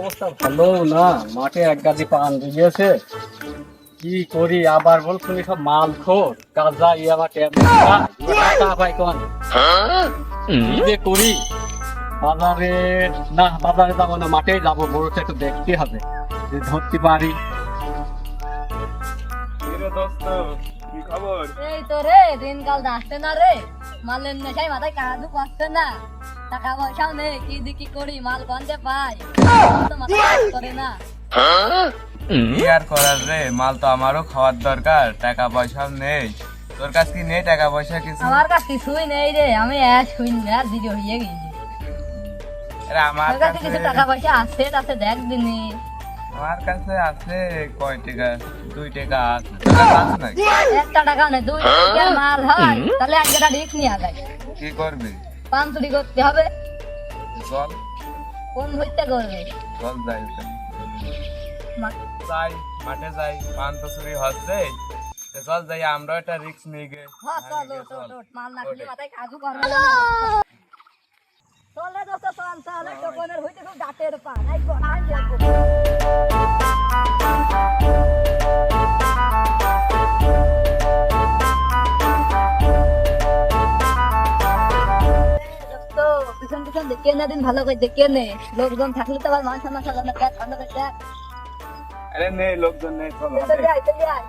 অবস্থা ভালো না? মাঠে এক গাদি পান দিয়েছে। কি করি? আবার বল শুনি সব মাল খোর গাজা ই টাকা পাই কোন? কি যে করি? বাজারে না বাজারে যাব না মাঠে যাব বড়টা একটু দেখতে হবে যে ধরতে পারি। এই তো রে দিনকাল যাচ্ছে না রে। মালের নেশায় মাথায় কাজু পাচ্ছে না। টাকা পয়সাও নেই কি দি কি করি মাল গঞ্জে পাই। করে না। কি আর করার রে? মাল তো আমারও খাওয়ার দরকার টাকা পয়সাও নেই। তোর কাছে কি নেই টাকা পয়সা কিছু? আমার কাছে কিছুই নেই রে আমি এক শুই আর দিদি হয়ে গেছি। আরে আমার কাছে কাছে কিছু টাকা পয়সা আছে দেখ দিনি। আমার কাছে আছে কয় টাকা? দুই টাকা আছে। একটা টাকা নেই দুই মাল হয় তাহলে এক জায়গা রিক্স নিয়ে যায় কি করবি? পান চুরি করতে হবে। চল কোন হইতে করবে? চল যাই। যাই মাঠে যাই পান তো চুরি হচ্ছে। চল যাই আমরা একটা রিক্স নিয়ে গে হ্যাঁ, ওঠ, মাল না খেলে মাথায় কাজু করবে না। চল রে দোস্ত, চল, চল, এই দোকানের হইতে খুব দাঁতের পান, এই গোড়ায় যাব। পিছন পিছন দেখিয়ে নে দিন ভালো করে দেখিয়ে নে। লোকজন থাকলে তো আবার মান সম্মান দেখ ভালো করে দেখ। আরে নেই লোকজন নেই চলো চলে আয়, চলে আয়।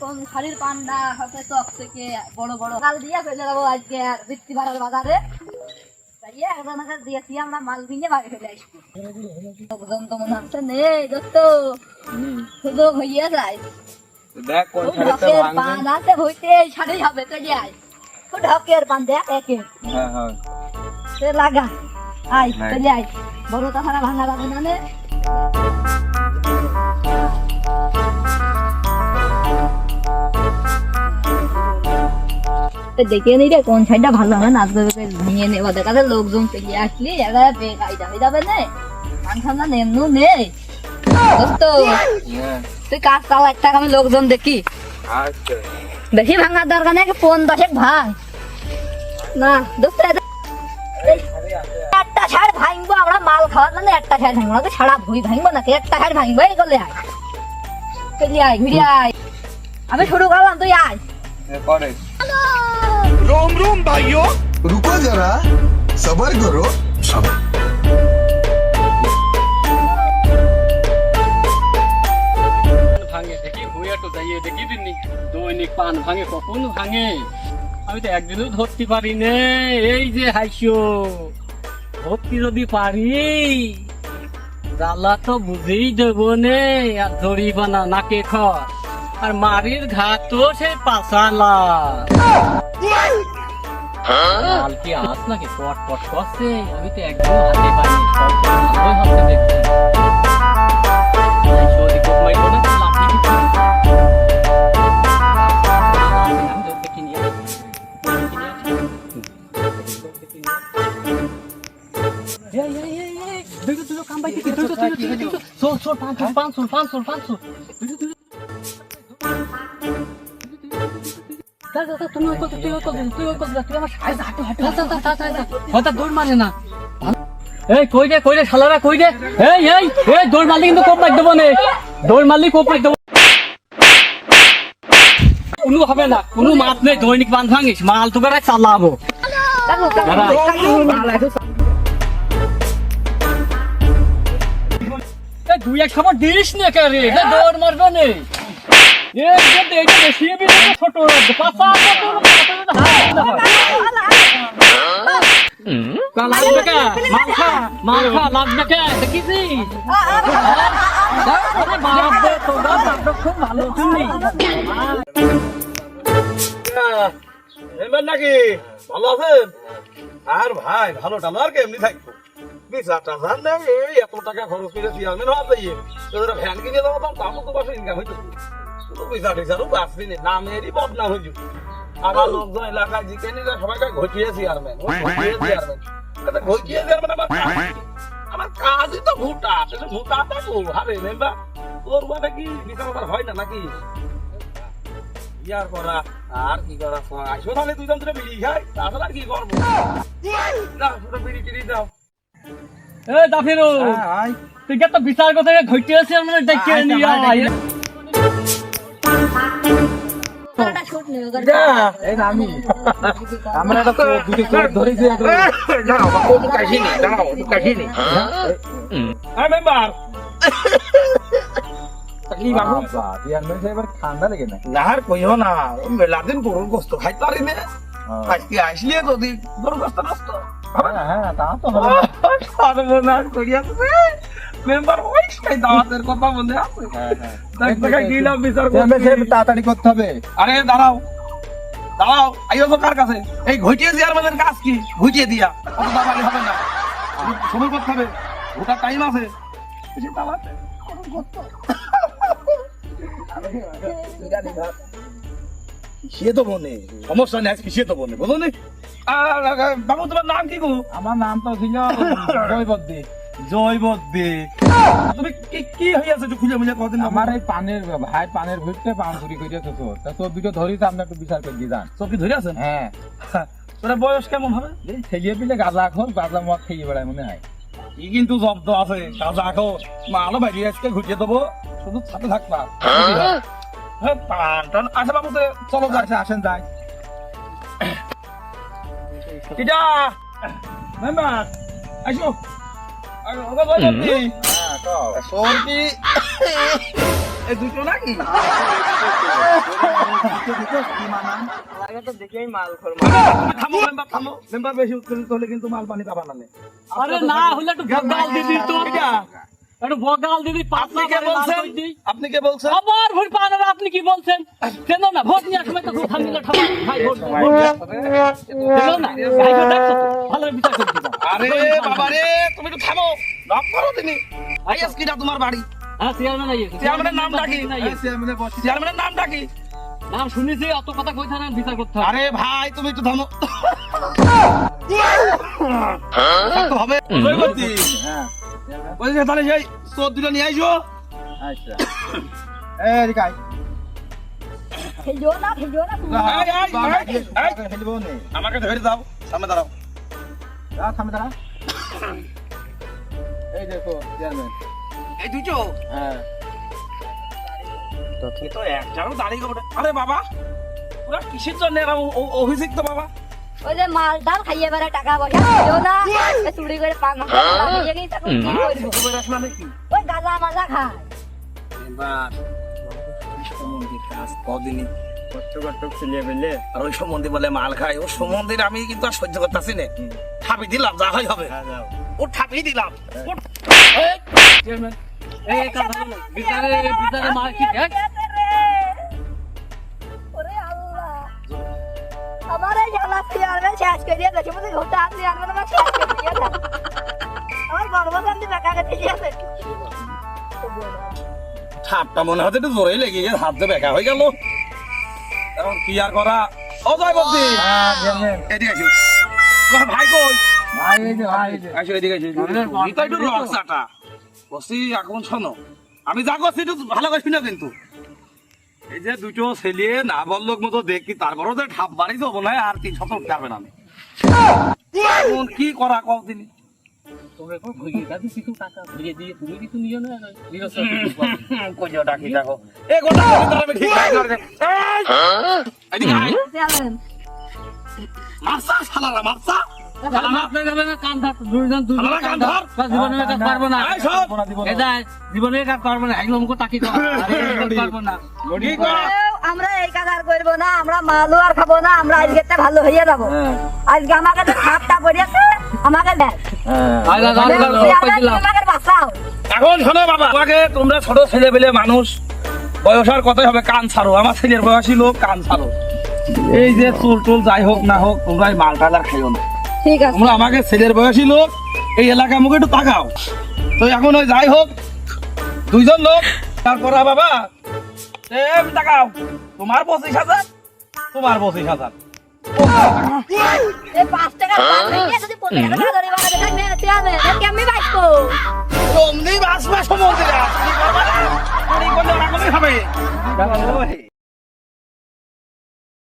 কোন শাড়ির পান্ডা চক থেকে? বড় বড়। কাল দিয়া ফেলে যাব আজকে আর বৃত্তি ভাড়ার বাজারে। তাইয়ে একজন হাজার দিয়েছি আমরা মাল কিনে বাড়ি ফেলে আসব। লোকজন তো মনে হচ্ছে নেই দোস্ত। সুযোগ হইয়া যায়। দেখ কোন খুব শাড়িটা ভাঙবে। পান হইতে শাড়ি হবে আয়। খুব ঢকের দেখ একে। হ্যাঁ হ্যাঁ। সে লাগা। আয় নাই। চলে আয়। বড় তাহারা ভাঙা না দেখে নি রে কোন সাইডটা ভালো হবে না? দেখা যায় লোকজন চলে আসলি এরা বেকাই যাবে যাবে নে। মান নেই। হ্যাঁ। তুই কাজ চালা একটা আমি লোকজন দেখি? আচ্ছা। বেশি ভাঙার দরকার নেই ফোন দশেক ভাঙ? না দোস্ত। একটা ছাড় ভাঙবো আমরা মাল খাওয়ার জন্য একটা ছাড় ভাঙবো না ছাড়া ভুই ভাঙবো না একটা ছাড় ভাঙবো এই গলে আয়। চলে আয় ঘুরে আয়। আমি শুরু করলাম তুই আয়। পরে রোম রোম ভাইও রুকো জরা সবার করো সবার দেখি ভুইয়া দৈনিক পান ভাঙে কখন ভাঙে? আমি তো একদিনও ধরতে পারি নে। এই যে হাইসো, ধরতে যদি পারি, জ্বালা তো বুঝেই দেবো নে, আর ধরিব না নাকে খর। আর মারির ঘাট তো সেই পাশালা মাল কি আস নাকি পট পট করছে, আমি তো একদম হাতে পাইনি দৌড় মানে না এই কই রে কই রে শালারা কই রে এই এই এই দৌড় মারলি কিন্তু কোপ মার দেবো নে দৌড় মারলি কোপ মার দেবো কোনো হবে না কোনো মাত নেই দৈনিক বান ভাঙিস মাল তো করে চালাবো দুই এক খবর দিস না কে রে এটা দৌড় মারবে নে ছোট ভালো নাকি ভালো আছেন আর ভাই, ভালো টালো আর কেমনি থাকব? লাখ টাকা নেই, এই এত টাকা খরচ করে চেয়ারম্যান হওয়া যাইয়ে তোদের ভ্যান কিনে তো বাসা ইনকাম হইতো। কোনো পয়সা টয়সারও বাঁচবি না, নামেরই বদনাম লোকজন এলাকায় জিকে নিলে সবাইকে ঘটিয়ে চেয়ারম্যান চেয়ারম্যান আমার কাজ- আমার কাজই তো ভুটা ভুটা থাকব আরে মেম্বার তোর মানে কি বিচার হয় না নাকি? ইয়ার করা আর কি করা আসো তাহলে দুজন ধরে বিড়ি খাই। তাছাড়া আর কি করব? না দুটো বিড়ি টিড়ি দাও। এ দাফিরু তুই তো বিচার কথা ঘটে আছে আমরা নিয়ে আয় দুটো দাঁড়াও কাশিনি একটু কাশিনি মেম্বার কি বাবু চেয়ারম্যান সাহেবের ঠান্ডা লেগে না না আর কইও না মেলা দিন গরুর গোস্ত খাইতে পারি না? আজকে আসলে যদি গরুর গোস্ত নষ্ট। হ্যাঁ তা তো হবে। সর্বনাশ করিয়াছে মেম্বার ওই সেই দাওয়াতের কথা মনে আছে। দেখ দেখাই দিলাম বিচার করতে। তাড়াতাড়ি করতে হবে। আরে দাঁড়াও। দাঁড়াও আইও তো কার কাছে? এই ঘটিয়ে চেয়ারম্যানের কাজ কি? ঘটিয়ে দিয়া। অত হবে না। সময় করতে হবে। ওটা টাইম আছে। বেশি দাবাতে সে তো বনে সমস্যা নেই আজকে সে তো বনে বুঝলো নি আর, আর, বাবু তোমার নাম কি গো? আমার নাম তো ছিল জয়বদ্দি। জয়বদ্দে। তুমি কি কি হইয়াছে একটু খুঁজে মুজে কদিন আমার এই পানের ভাই পানের ভিড়তে পান চুরি করে তো তোর। তা দুটো ধরি তো আমরা একটু বিচার করে দিয়ে যান চোখে ধরে আছেন? হ্যাঁ। তোরা বয়স কেমন হবে? এই খেয়ে পিলে গাঁজা খোর গাঁজা মদ খেয়ে বেড়ায় মনে হয়। কিন্তু জব্দ আছে কাজা খাও মালও বাইরে আজকে ঘুরিয়ে দেবো। শুধু সাথে থাকবা হ্যাঁ? পান টান আচ্ছা বাবু চলো আচ্ছা আসেন যাই। মেম্বার আসো দুটো নাকি? থামো মেম্বার থামো। মেম্বার বেশি হলে কিন্তু মাল পানি পাবা না আরে না হলে একটু তো একটু বগাল দিবি আপনি কে বলছেন? আপনি কে বলছেন? আবার ভোট পাওয়ার আপনি কি বলছেন? কেন না ভোট নিয়ে সময় তো খুব থামিলে ঠামা ভাই ভোট কেন না ভাই ভোট ডাকছো তো? ভালো বিচার করতে আরে বাবা রে তুমি একটু থামো নক করো তুমি আইএস কিটা তোমার বাড়ি। হ্যাঁ চেয়ারম্যান আইয়েছে চেয়ারম্যানের নামটা কি? চেয়ারম্যানের নামটা কি? নাম শুনেছি অত কথা কই থাকেন বিচার করতে আরে ভাই তুমি একটু থামো। হবে হ্যাঁ। বলছি তাহলে সেই চোর দুটো নিয়ে আইসো। আচ্ছা। এই এদিকে আয়। খেলিও না খেলিও না তুমি। এই, এই, এই, এই। খেলব নে আমাকে ধরে দাও সামনে দাঁড়াও। দাঁড়া এই দেখো চেয়ারম্যান এই দুটো? হ্যাঁ। তো একটারও দাঁড়িয়ে গেল আরে বাবা পুরা কিসের জন্য এরা অভিযুক্ত বাবা? ওই যে খাইয়ে টাকা পয়সা না চুরি করে পান ওই গাঁজা মাজা খায় এবার সম্বন্ধে কাজ কদিনই কষ্ট কষ্ট ছেলে বেলে আর ওই সম্বন্ধে বলে মাল খায় ও সম্বন্ধে আমি কিন্তু আর সহ্য করতেছি না ঠাপি দিলাম যা হয় হবে ও ঠাপি দিলাম এই এই কাজ বিচারে বিচারে মার কি দেখ আমার এই জ্বালা চেয়ারম্যান শেষ করে দিয়ে গেছে। বুঝলি ঘুরতে আসলে চেয়ারম্যান আমার শেষ করে দিয়েছে আমার গর্ভকান্তি বেকা গেছে দিয়েছে ঠাপটা মনে হচ্ছে একটু জোরে লেগে গেছে হাত দিয়ে বেকা হয়ে গেল। এখন কি আর করা? ও জয় বদ্দি এদিকে আসো। ভাই কই? ভাই এই যে ভাই এই যে। আসো এদিকে আসো এটা একটু রক্সাটা বসি এখন শোনো। আমি যা করছি একটু ভালো করে শুনে কিন্তু। এই যে দুটো ছেলে না বললোক মতো দেখি তারপরও যে ঠাপ বাড়ি যাব না আর তিন শত হবে না আমি। কি করা কও তিনি? চেয়ারম্যান মারসা শালারা মারসা। আপনি যাবেন না কান ধর দুইজন দুইজন আমরা কান ধর। জীবনে কাজ পারব না। এই সব। এটা জীবনে না একদম তাকি পারব না। আমরা এই কাজ আর করব না আমরা মালও আর খাব না আমরা আজকে ভালো হয়ে যাব। আজকে আমাকে যে খাপটা পড়িয়েছে আমাকে দেখ। আইলা দাও চেয়ারম্যান, তুমি আমাকে বাঁচাও? এখন শোনো বাবা তোমরা ছোট ছেলে পেলে মানুষ বয়স আর কতই হবে কান ছাড়ো। আমার ছেলের বয়সী লোক কান ছাড়ো। এই যে চুল টুল যাই হোক না হোক তোমরা মালটা আর খাইও না। ঠিক আছে। তোমরা আমাকে ছেলের বয়সী লোক এই এলাকার মুখে একটু তাকাও। তো এখন ওই যাই হোক দুইজন লোক তারপর বাবা তাকাও তোমার পঁচিশ হাজার তোমার পঁচিশ হাজার। হবে